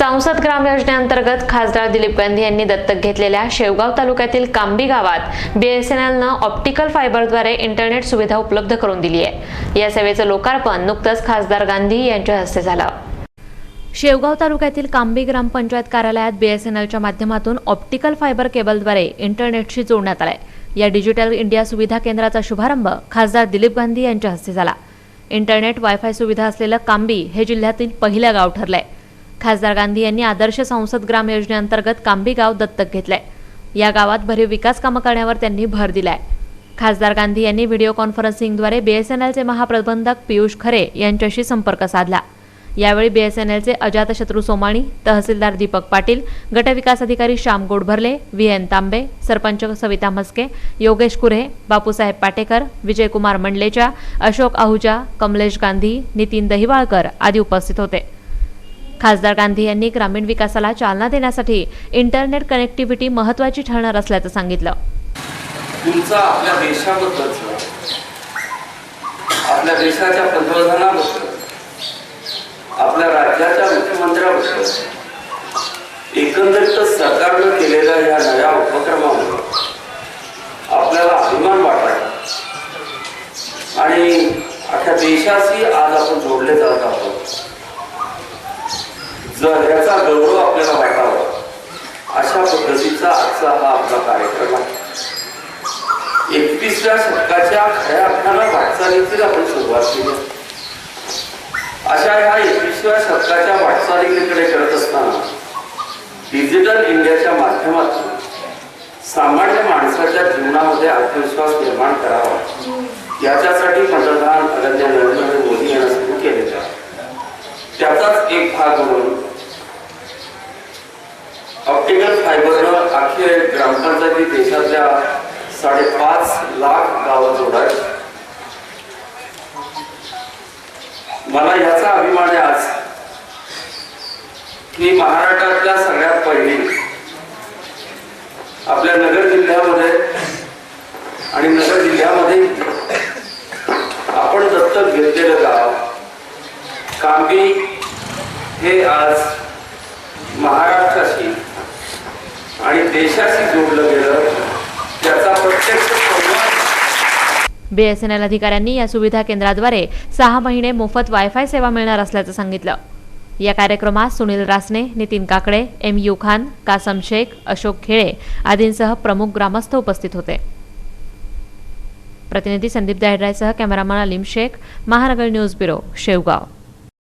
संसद ग्राम योजनेअंतर्गत खासदार दिलीप गांधी यांनी दत्तक घेतलेल्या शेवगाव तालुक्यातील कांबी गावात बीएसएनएलनं ऑप्टिकल फायबरद्वारे इंटरनेट सुविधा उपलब्ध करून दिली आहे. या सेवेचं लोकार्पण नुकतंच खासदार गांधी यांच्या हस्ते झालं. शेवगाव तालुक्यातील कांबी ग्रामपंचायत कार्यालयात बीएसएनएलच्या माध्यमातून ऑप्टिकल फायबर केबलद्वारे इंटरनेटशी जोडण्यात आलाय. या डिजिटल इंडिया सुविधा केंद्राचा शुभारंभ खासदार दिलीप गांधी यांच्या हस्ते झाला. इंटरनेट वायफाय सुविधा असलेलं कांबी हे जिल्ह्यातील पहिलं गाव ठरलंय. खासदार गांधी यांनी आदर्श संसद ग्राम योजनेअंतर्गत कांबी गाव दत्तक घेतलंय. या गावात भरीव विकास कामं करण्यावर त्यांनी भर दिलाय. खासदार गांधी यांनी व्हिडिओ कॉन्फरन्सिंगद्वारे बीएसएनएलचे महाप्रबंधक पियुष खरे यांच्याशी संपर्क साधला. यावेळी बीएसएनएलचे अजातशत्रू सोमाणी तहसीलदार दीपक पाटील गटविकास अधिकारी श्याम गोडभरले व्ही एन तांबे सरपंच सविता म्हस्के योगेश कुरे बापूसाहेब पाटेकर विजयकुमार मंडलेचा अशोक आहुजा कमलेश गांधी नितीन दहिवाळकर आदी उपस्थित होते. खासदार गांधी यांनी ग्रामीण विकासाला चालना देण्यासाठी इंटरनेट कनेक्टिव्हिटी महत्वाची ठरणार असल्याचं सांगितलं. तुमचा आपल्या देशाबद्दलचं आपल्या देशाच्या पंतप्रधानाबद्दल आपल्या राज्याच्या मुख्यमंत्र्याबद्दल एकंदरीतच सरकारनं केलेल्या या नव्या उपक्रमामुळे आपल्याला अभिमान वाटला आणि अख्या देशाशी आज आपण जोडले जात आहोत. जर याचा गौरव आपल्याला वाटावा. अशा पद्धतीचा आजचा हा आपला कार्यक्रम आहे. एकविसव्या शतकाच्या खऱ्या अर्थानं वाटचालीची आपण सुरुवात केली. अशा ह्या एकवीसव्या शतकाच्या वाटचालीकडे करत असताना डिजिटल इंडियाच्या माध्यमातून सामान्य माणसाच्या जीवनामध्ये आत्मविश्वास निर्माण करावा. याच्यासाठी पंतप्रधान नरेंद्र मोदी यांना सुरू केलेला त्याचाच एक भाग म्हणून ऑप्टिकल फायबरनं अखेर ग्रामपंचायती देशातल्या साडेपाच लाख गावं जोडाय मला याचा अभिमान आहे आज की महाराष्ट्रातल्या सगळ्यात पहिली आपल्या नगर जिल्ह्यामध्ये आणि नगर जिल्ह्यामध्ये आपण दत्तक घेतलेलं गाव कांबी हे आज महाराष्ट्राशी आणि देशाशी जोडलं गेलं त्याचा प्रत्यक्ष बीएसएनएल अधिकाऱ्यांनी या सुविधा केंद्राद्वारे सहा महिने मोफत वायफाय सेवा मिळणार असल्याचं सांगितलं. या कार्यक्रमात सुनील रासने नितीन काकडे एम यू खान कासम शेख अशोक खेळे आदींसह प्रमुख ग्रामस्थ उपस्थित होते. प्रतिनिधी Sandeep दायड्रायसह cameraman Alim Shaikh Mahanagar news bureau Shevgaon.